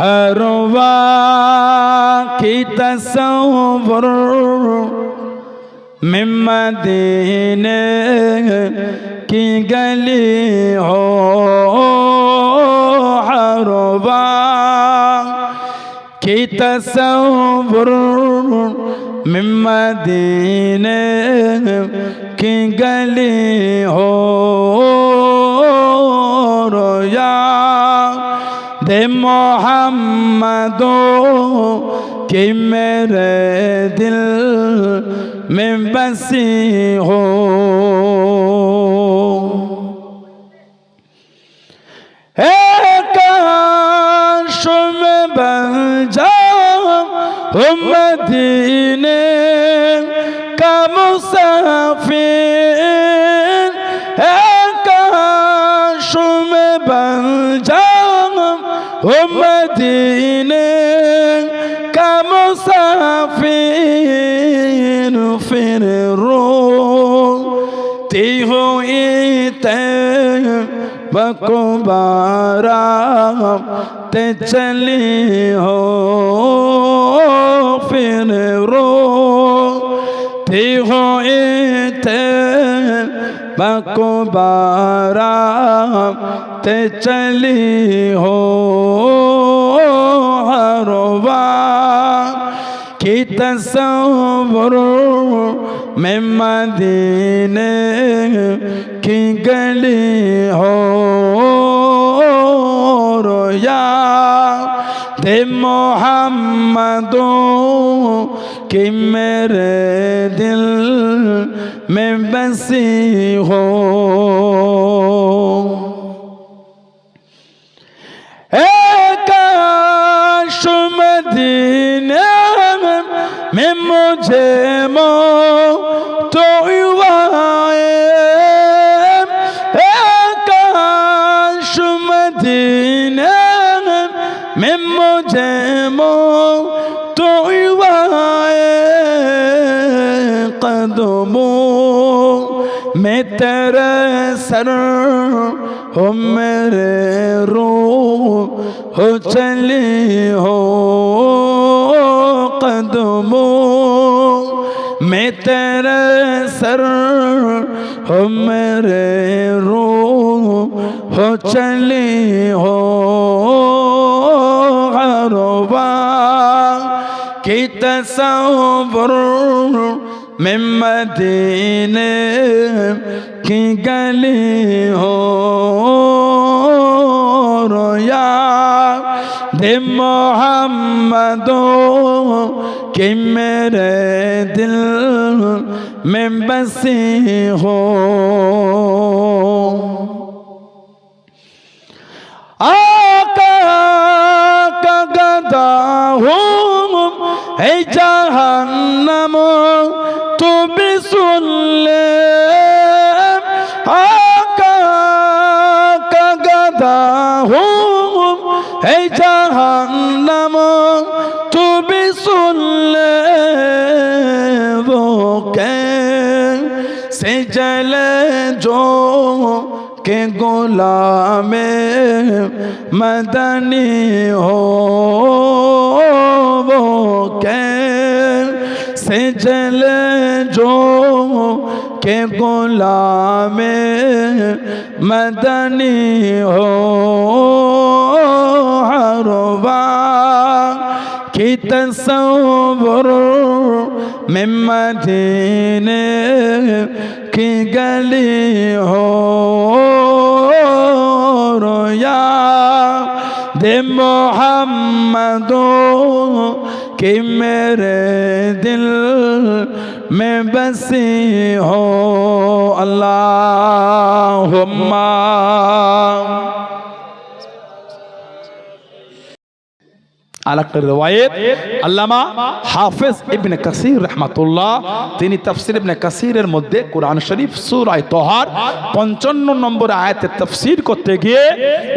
هر کی تصور ممدینے کی گلی ہو هر کی تصور ممدینے کی گلی ہو दे मोहम्मदो कि मेरे दिल में बसी हो काश में बन जाओ मदीने का मुसाफिर ومدينة كمسافر في الروح تهويت بكبارا تجلي هو في الروح تهويت بکبارا تے چلی ہو تصور میں مدینے کی گلی ہو رویا دے محمدوں کہ میرے دل میں بسی ہو اے کاش مدینے বোঝে মো مجھے مو تو قدموں میں تیرے سر ہو میرے روح ہو چلی ہو قدموں मेरे रूह हो चली हो कदमों में तेरे सर हो मेरे रूह हो चली हो हरवा की तस्वर में मदीने की गली हो दे मोहम्मदों कि मेरे दिल में बसी हो आका का गदा हूँ है जहन्नम तू भी सुन ले आका का गदा हूँ है جهنم تبصل بوكين سجل جو کے غلام مدنی ہو وہ کہ سجل جو کے غلام مدنی ہو تصور من مدينة كي قلي هور يا دي محمد کہ میرے دل میں بسی ہو اللہ আর রেওয়ায়েত আল্লামা হাফেজ ইবনে কাসির রহমাতুল্লাহ। তিনি তাফসির ইবনে কাসিরের মধ্যে কোরআন শরীফ সূরায়ে তোহার পঞ্চান্ন নম্বর আয়াতের তাফসির করতে গিয়ে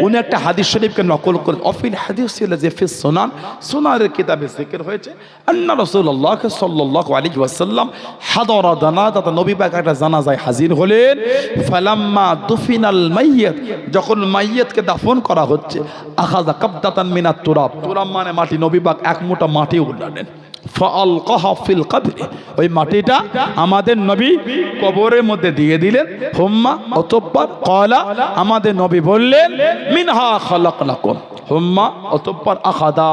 উনি একটা হাদিস শরীফকে নকল করে অফিল হাদিস ছিল যে ফিস সুনান সুনানের কিতাবে জিকির হয়েছে। আন্না রাসূলুল্লাহ সাল্লাল্লাহু আলাইহি ওয়াসাল্লাম হাদরা জানাজা নবী পাক একটা জানাজায় হাজির হলেন। ফালাম্মা দুফিনাল মাইয়াত যখন মাইয়াতকে দাফন করা হচ্ছে, আখাযা কাবদাতান মিনাত তুরাব তুরাব মানে মাটি, নবী পাক এক মাটি ফিল কবরে ওই মাটিটা আমাদের নবী মধ্যে দিয়ে দিলেন। হুম্মা কলা আমাদের নবী বললেন, মিনহা হুম্মা আখাদা।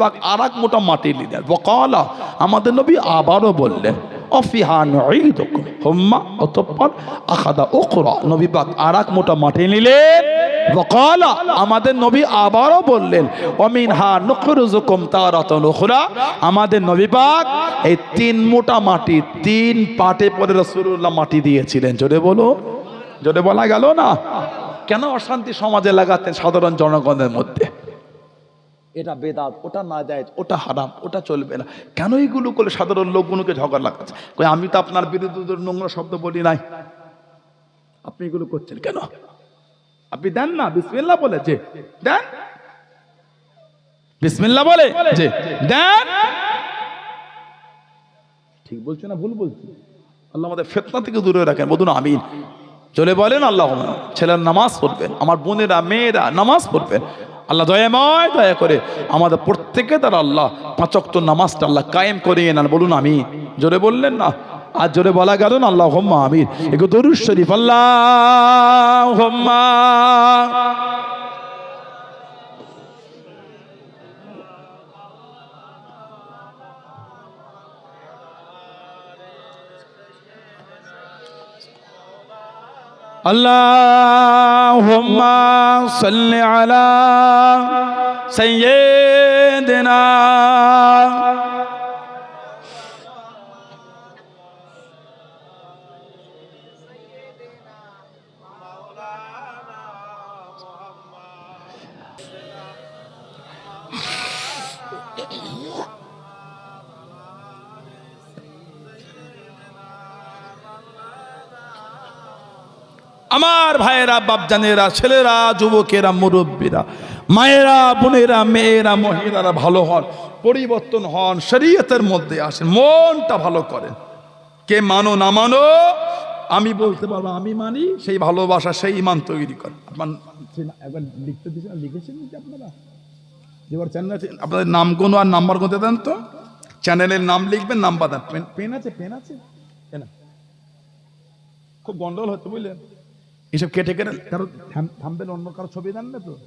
পাক আর এক মোটা মাটি নিলেন। বকালা আমাদের নবী আবারও বললেন, অফিহা নুঈদুকুম। হুম্মা আখাদা উখরা। নবী আর এক মোটা মাটি নিলেন। আমাদের নবী আবারও বললেন অমিনহা নুখরুজুকুম তারাতান উখরা। আমাদের নবী পাক এই তিন মোটা মাটি, তিন পাটে পরে রাসূলুল্লাহ মাটি দিয়েছিলেন। জোরে বলো, জোরে বলা গেল না? কেন অশান্তি সমাজে লাগাতেন সাধারণ জনগণের মধ্যে? এটা বেদাত, ওটা না যায় ওটা হারাম, ওটা চলবে না। কেন এইগুলো করলে সাধারণ লোকগুলোকে ঝগড়া লাগাচ্ছে আমি তো আপনার বিরুদ্ধে নোংরা শব্দ বলি নাই। আপনি এগুলো করছেন কেন? আপনি দেন না, বিসমিল্লাহ বলে যে দেন? বিসমিল্লাহ বলে যে দেন? ঠিক বলছি না, ভুল বলছি? আল্লাহ আমাদের ফেতনা থেকে দূরে রাখেন, বলুন আমিন। চলে বলেন আল্লাহ ছেলের নামাজ পড়বেন আমার বোনেরা, মেয়েরা নামাজ পড়বেন আল্লাহ দয়াময় দয়া করে আমাদের প্রত্যেকে তারা আল্লাহ পাঁচক্ত নামাজটা আল্লাহ কায়েম করিয়ে নেন, বলুন আমি জোরে বললেন না আর জোরে বলা গেল না আল্লাহ হোম্মা আমির এগুলো দরুদ শরীফ আল্লাহ হোম্মা اللهم صل على سيدنا আমার ভাইয়েরা, বাপজানেরা, ছেলেরা, যুবকেরা, মুরব্বীরা, মায়েরা, বোনেরা, মেয়েরা, মহিলারা ভালো হন, পরিবর্তন হন, শরীয়তের মধ্যে আসেন, মনটা ভালো করেন। কে মানো না মানো, আমি বলতে পারব, আমি মানি, সেই ভালোবাসা, সেই ইমান তৈরি করে আপনার একবার লিখতে লিখেছেন আপনারা? এবার চ্যানেল আপনাদের নাম কোনো আর নাম্বার কোথায় দেন তো। চ্যানেলের নাম লিখবেন নাম্বার দেন পেন আছে পেন আছে। পেন খুব গন্ডগোল হচ্ছে, বুঝলেন? এইসব কেটে কেটে কারও থাম- থামবেন অন্য কারও ছবি দেন না তো?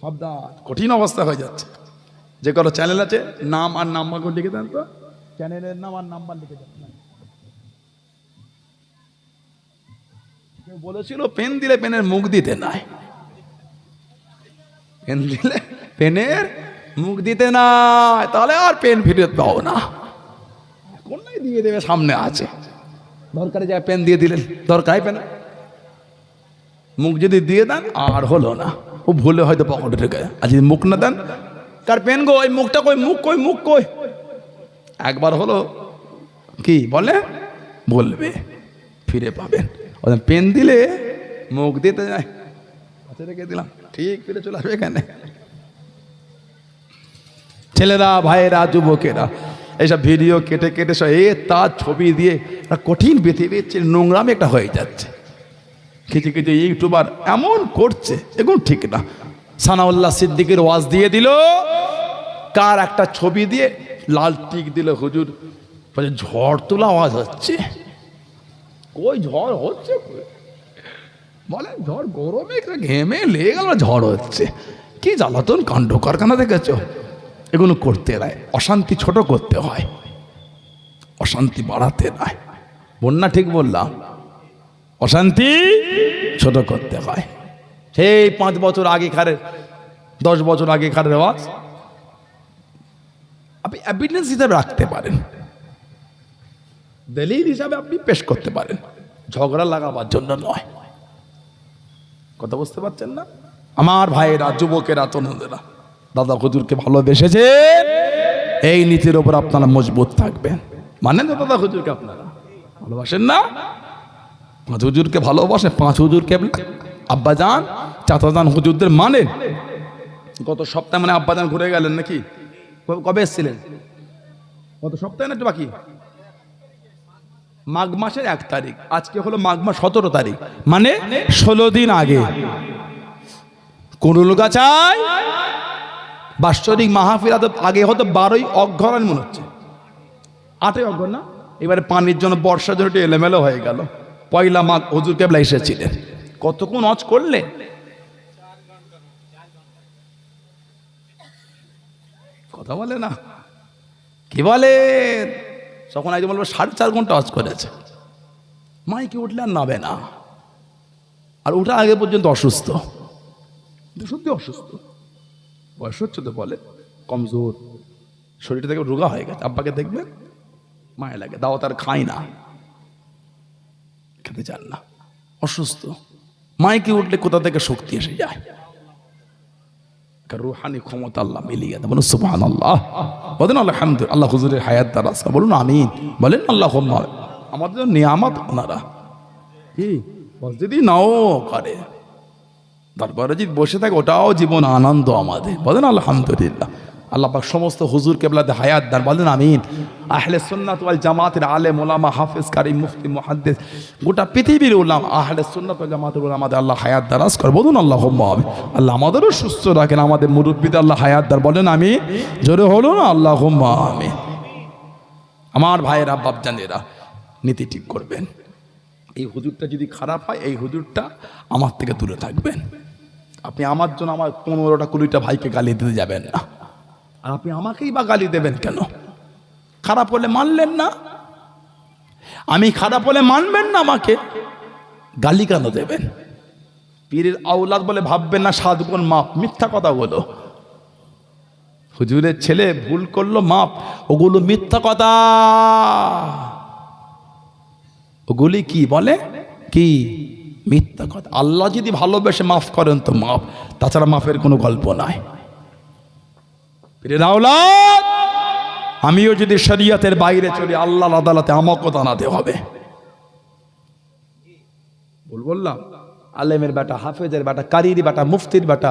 সাবধান। কঠিন অবস্থা হয়ে যাচ্ছে। যে কারও চ্যানেল আছে নাম আর নাম্বার করে লিখে দেন তো। চ্যানেলের নাম আর নাম্বার লিখে দেন। বলেছিল পেন দিলে পেনের মুখ দিতে নাই। পেন দিলে পেনের মুখ দিতে নাই। তাহলে আর পেন ফিরত পাও না। নাই দিয়ে দেবে সামনে আছে। দরকারে যা পেন দিয়ে দিলেন। দরকার পেন মুখ যদি দিয়ে দেন, আর হলো না। ও ভুলে হয়তো পকেটে ঢুকে। আর যদি মুখ না দেন, কার পেন গো, ওই মুখটা কই, মুখ কই মুখ কই? একবার হলো, কি বলে? বলবে, ফিরে পাবেন। ওদের পেন দিলে মুখ দিতে যায়। রেখে দিলাম, ঠিক ফিরে চলে আসবে এখানে। ছেলেরা, ভাইয়েরা, যুবকেরা, এইসব ভিডিও কেটে কেটে সব এ তার ছবি দিয়ে কঠিন পৃথিবীর নোংরামি একটা হয়ে যাচ্ছে। কিছু কিছু ইউটিউবার এমন করছে এগুলো ঠিক না। সানাউল্লাহ সিদ্দিকের ওয়াজ দিয়ে দিল, কার একটা ছবি দিয়ে লাল টিক দিল হুজুর। ঝড় তোলা আওয়াজ হচ্ছে। কই ঝড় হচ্ছে? বলে, ঝড় গরমে ঘেমে লেগে গেল, ঝড় হচ্ছে। কি জ্বালাতন কাণ্ড, কারখানা দেখেছ? এগুলো করতে নাই অশান্তি ছোট করতে হয়, অশান্তি বাড়াতে নাই বন্যা ঠিক বললাম। অশান্তি? ছোট করতে হয়। সেই পাঁচ বছর আগেকারের দশ বছর আগেকারের রেওয়াজ। আপনি এভিডেন্স হিসাবে রাখতে পারেন। দলিল হিসাবে আপনি পেশ করতে পারেন। ঝগড়া লাগাবার জন্য নয়। কথা বুঝতে পারছেন না? আমার ভাইয়েরা, যুবকেরা তনুদেরা দাদা হুজুরকে ভালোবেসেছে। এই নীতির ওপর আপনারা মজবুত থাকবেন। মানেন তো দাদা হুজুরকে আপনারা? ভালোবাসেন না? পাঁচ হুজুরকে ভালোবাসে, পাঁচ হুজুরকে আব্বাজান চাচাজান হুজুরদের মানেন। গত সপ্তাহে মানে আব্বাজান ঘুরে গেলেন নাকি? কবে- এসেছিলেন? গত সপ্তাহে না একটু বাকি? মাঘ মাসের এক তারিখ। আজকে হলো মাঘ মাস সতেরো তারিখ। মানে ষোলো দিন আগে। কুড়ুল গাছায় বাৎসরিক তো আগে হতো বারোই অঘ্রান মনে হচ্ছে। আটই অঘ্রান না? এবারে পানির জন্য বর্ষার জন্য একটু এলোমেলো হয়ে গেল। পয়লা মাঘ হজুর কেবলা এসেছিলেন। কতক্ষণ অজ করলে? কথা বলে না। কি বলে? তখন একজন বলব, সাড়ে চার ঘণ্টা অজ করেছে। মাইকে উঠলে আর নাবে না। আর ওটা আগে পর্যন্ত অসুস্থ। সত্যি অসুস্থ। বয়স হচ্ছে তো বলে, কমজোর। শরীরটা থেকে রোগা হয়ে গেছে। আব্বাকে দেখবেন, মায়ে লাগে। দাও তার খাই না। খেতে চান না অসুস্থ। মাইকে উঠলে কোথা থেকে শক্তি এসে যায়? রুহানি ক্ষমতা আল্লাহ মিলিয়ে আল্লাহ বলেন আল্লাহ হুজুরের হায়াত আসা বলুন, আমিন। বলেন, আল্লাহ আমাদের নিয়ামত ওনারা। কি? যদি নাও করে তারপরে যদি বসে থাকে, ওটাও জীবন আনন্দ আমাদের। বলেন, আলহামদুলিল্লাহ। আল্লাহ পাক সমস্ত হুজুর কেবলাতে হায়াত দার বলেন আমিন। আহলে সুন্নাত ওয়াল জামাতের আলেম ওলামা হাফেজ কারি মুফতি, মুহাদ্দিস, গোটা পৃথিবীর উলাম, আহলে সুন্নাত ওয়াল জামাতের আমাদের আল্লাহ হায়াত দারাজ কর, বলুন আল্লাহ হবে আল্লাহ আমাদেরও সুস্থ রাখেন, আমাদের মুরব্বীদের আল্লাহ হায়াত দার বলেন আমি জোরে হলো না আল্লাহ আমি আমার ভাইয়েরা, বাপজানেরা, নীতি ঠিক করবেন। এই হুজুরটা যদি খারাপ হয়, এই হুজুরটা আমার থেকে দূরে থাকবেন। আপনি আমার জন্য আমার পনেরোটা কুড়িটা ভাইকে গালি দিতে যাবেন না। আর আপনি আমাকেই বা গালি দেবেন কেন? খারাপ হলে মানলেন না? আমি খারাপ হলে মানবেন না আমাকে? গালি কেন দেবেন? পীরের আওলাদ বলে ভাববেন না, সাত গুণ মাপ। মিথ্যা কথা বলো। হুজুরের ছেলে ভুল করল, মাপ। ওগুলো মিথ্যা কথা। ওগুলি কি বলে? কি? মিথ্যা কথা। আল্লাহ যদি ভালোবেসে মাফ করেন তো মাফ তাছাড়া মাফের কোনো গল্প নাই। পীরের আওলাদ, আমিও যদি শরিয়তের বাইরে চলি আল্লাহ আদালতে আমাকেও দাঁড়াতে হবে। ভুল বললাম। আলেমের বেটা হাফেজের বেটা কারির বেটা মুফতির বেটা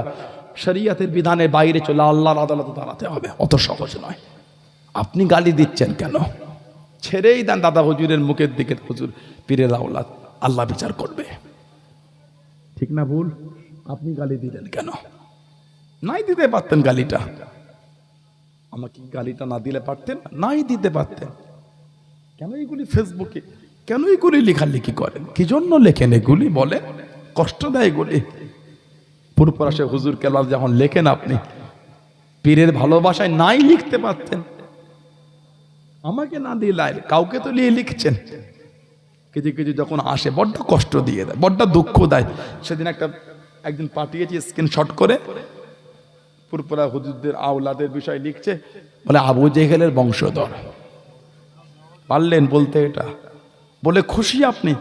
শরিয়তের বিধানের বাইরে চলে আল্লাহর আদালতে দাঁড়াতে হবে। অত সহজ নয়। আপনি গালি দিচ্ছেন কেন? ছেড়েই দেন দাদা হুজুরের মুখের দিকে। হুজুর পীরের আওলাদ আল্লাহ বিচার করবে। ঠিক না ভুল? আপনি গালি দিলেন কেন? নাই দিতে পারতেন গালিটা। আমাকে গালিটা না দিলে পারতেন, নাই দিতে পারতেন। কেন এগুলি ফেসবুকে? কেন এগুলি লেখালেখি করেন? কি জন্য লেখেন এগুলি বলে কষ্ট দেয় এগুলি। পূর্বরাশে হুজুর কেলাল যখন লেখেন আপনি, পীরের ভালোবাসায় নাই লিখতে পারতেন। আমাকে না দিয়ে লাইল কাউকে তো নিয়ে লিখছেন। কিছু কিছু যখন আসে, বড্ড কষ্ট দিয়ে দেয়, বড্ড দুঃখ দেয়। সেদিন একটা, একদিন পাঠিয়েছি স্ক্রিনশট করে পুরপুরা হুজুরদের আওলাদের বিষয় লিখছে। বলে, আবু জেহেলের বংশধর। পারলেন বলতে এটা। বলে, খুশি আপনি?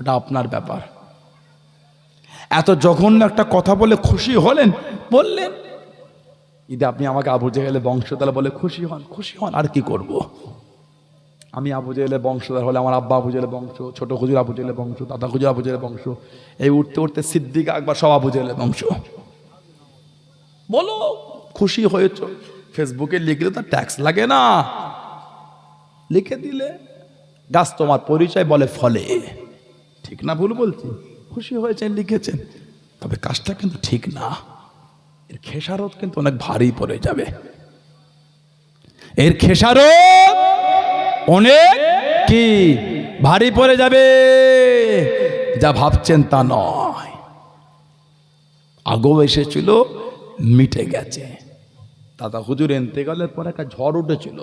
ওটা আপনার ব্যাপার। এত জঘন্য একটা কথা বলে খুশি হলেন? বললেন, ঈদে আপনি আমাকে আবু জেহেলের বংশধর বলে খুশি হন। খুশি হন, আর কি করব। আমি আবু জেহেলের বংশধর হলে আমার আব্বা আবু জেহেলের বংশ, ছোট হুজুর আবু জেহেলের বংশ, দাদা খুজুর আবু জেহেলের বংশ, এই উঠতে উঠতে সিদ্দিক আকবর সব আবু জেহেলের বংশ। বলো। খুশি হয়েছ? ফেসবুকে লিখলে তো ট্যাক্স লাগে না। লিখে দিলে। গাছ তোমার পরিচয় বলে ফলে। ঠিক না ভুল বলছি? খুশি হয়েছেন, লিখেছেন। তবে কাজটা কিন্তু ঠিক না। এর খেসারত কিন্তু অনেক ভারী পড়ে যাবে। এর খেসারত অনেক কি ভারী পড়ে যাবে, যা ভাবছেন তা নয়। আগেও এসেছিল মিটে গেছে। দাদা হুজুর এন্তেকালের পর একটা ঝড় উঠেছিল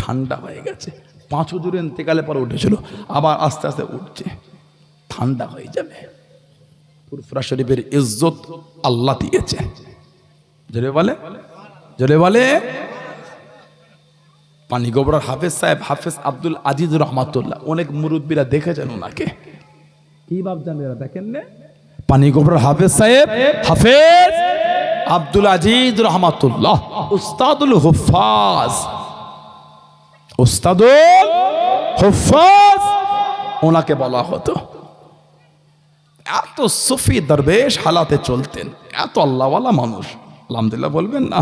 ঠান্ডা হয়ে গেছে। পাঁচ হুজুর এন্তেকালের পর উঠেছিল আবার আস্তে আস্তে উঠছে ঠান্ডা হয়ে যাবে। ফুরফুরা শরীফের ইজ্জত আল্লাহ দিয়েছে। জোরে বলে জোরে বলে। পানি গোবরার হাফেজ সাহেব হাফেজ আব্দুল আজিজ রহমাতুল্লাহ অনেক মুরব্বীরা দেখেছেন ওনাকে। কি ভাবছেন এরা দেখেন না পানি গোবরার হাফেজ সাহেব হাফেজ। আব্দুল আজিজ রহমাতুল্লাহ, উস্তাদুল হুফাজ উস্তাদুল হুফাজ ওনাকে বলা হতো। এত সুফি দরবেশ হালাতে চলতেন, এত আল্লাহওয়ালা মানুষ। আলহামদুলিল্লাহ বলবেন না।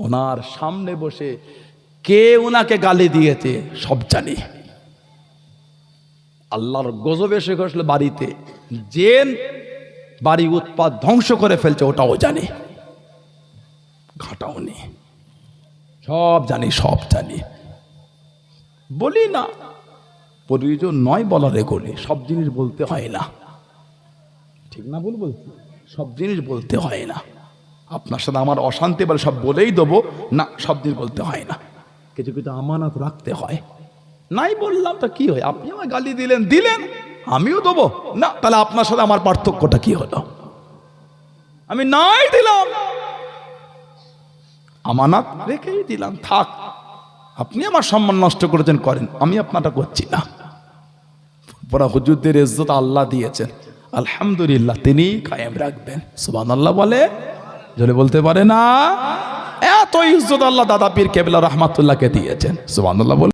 ওনার সামনে বসে কে ওনাকে গালি দিয়েছে, সব জানি। আল্লাহর গজব এসে গেছিল বাড়িতে। জেন বাড়ি উৎপাদ ধ্বংস করে ফেলছে, ওটাও জানি। ঘাটাও নেই। সব জানি সব জানি। বলি না, প্রয়োজন নয় বলার এগোলে, সব জিনিস বলতে হয় না। ঠিক না বল বলছি? সব জিনিস বলতে হয় না। আপনার সাথে আমার অশান্তি বলে সব বলেই দেবো, না, সব জিনিস বলতে হয় না। কিছু কিছু আমানত রাখতে হয়। নাই বললাম, তো কি হয়? আপনি আমার গালি দিলেন দিলেন। আমিও দেবো। না, তাহলে আপনার সাথে আমার পার্থক্যটা কি হলো? আমি নাই দিলাম। আমানত রেখেই দিলাম। থাক, আপনি আমার সম্মান নষ্ট করেছেন, করেন। আমি আপনারটা করছি না। পরা হুজুরদের ইজ্জত আল্লাহ দিয়েছেন। আলহামদুলিল্লাহ তিনি কায়েম রাখবেন। সুবান আল্লাহ বলে জলে বলতে পারে না? এত ইজ্জত আল্লাহ দাদা পীর কেবলা রহমাতুল্লাহকে দিয়েছেন। সুবান আল্লাহ বলে।